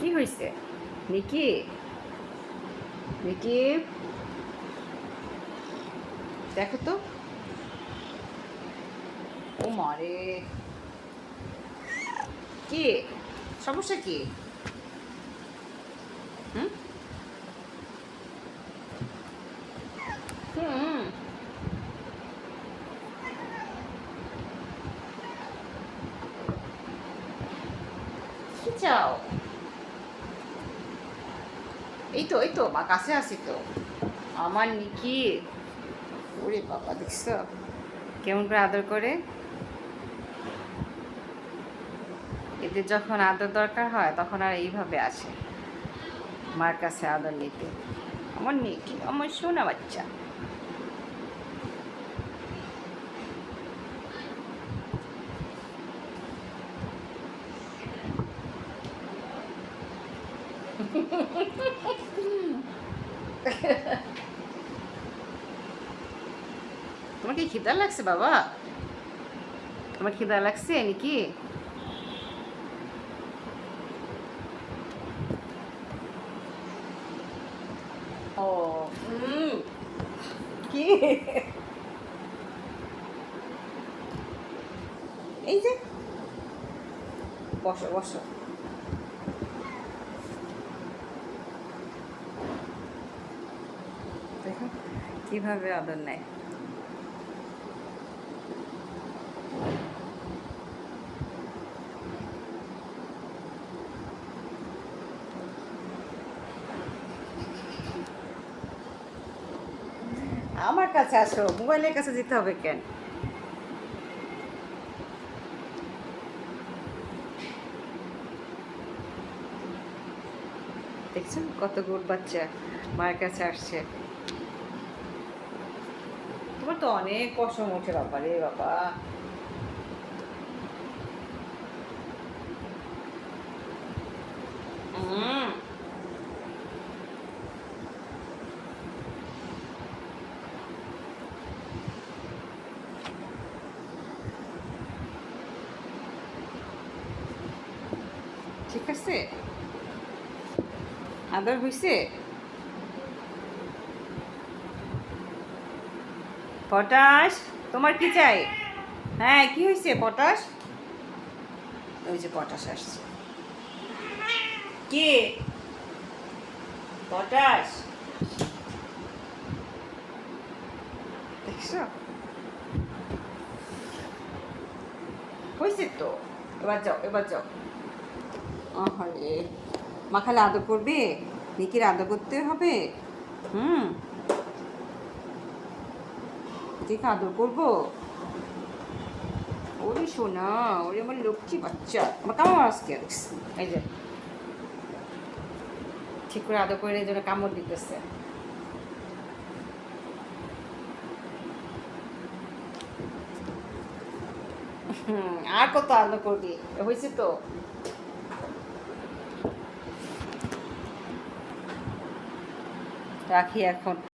কি হয়েছে নিকি নিকি দেখো তো ও মারে কি সমস্যা কি কি চাও এই তো এই তো মা কাছে আসি তো। আমার নিকি। ওরে বাবা, দেখছ? কেমন করে আদর করে? এদের যখন আদর দরকার হয়, তখন আর এইভাবে আসে। মার কাছে আদর নিতে। আমার নিকি, আমার সোনা বাচ্চা। তোমার কি খিদা লাগছে, বাবা? তোমার খিদা লাগছে নাকি? ও কি? এই যে। বসো বসো। দেখো কীভাবে আদর নেয়। আমার কাছে আসো, মোবাইলের কাছে যেতে হবে কেন? দেখছেন কত গুড বাচ্চা মায়ের কাছে আসছে। তোমার তো অনেক পশম ওঠে বাবা। রে বাবা ঠিক আছে? আদর হয়েছে পটাশ, তোমার কি চাই? হ্যাঁ কি হয়েছে পটাশ? ওই যে পটাশ আসছে। কে? পটাশ? হয়েছে তো। এবার যাও এবার যাও। আহারে মা খালি আদর করবে? নিকির আদর করতে হবে? হুম। দেখে আদর করব? ওরে সোনা, ওরে আমার লক্ষ্মী বাচ্চা। আমার কামড় আজকে এই যে। ঠিক করে আদর করে জন্য কামড় দিতেছে। আর কত আদর করবি? হয়েছে তো। রাখি এখন।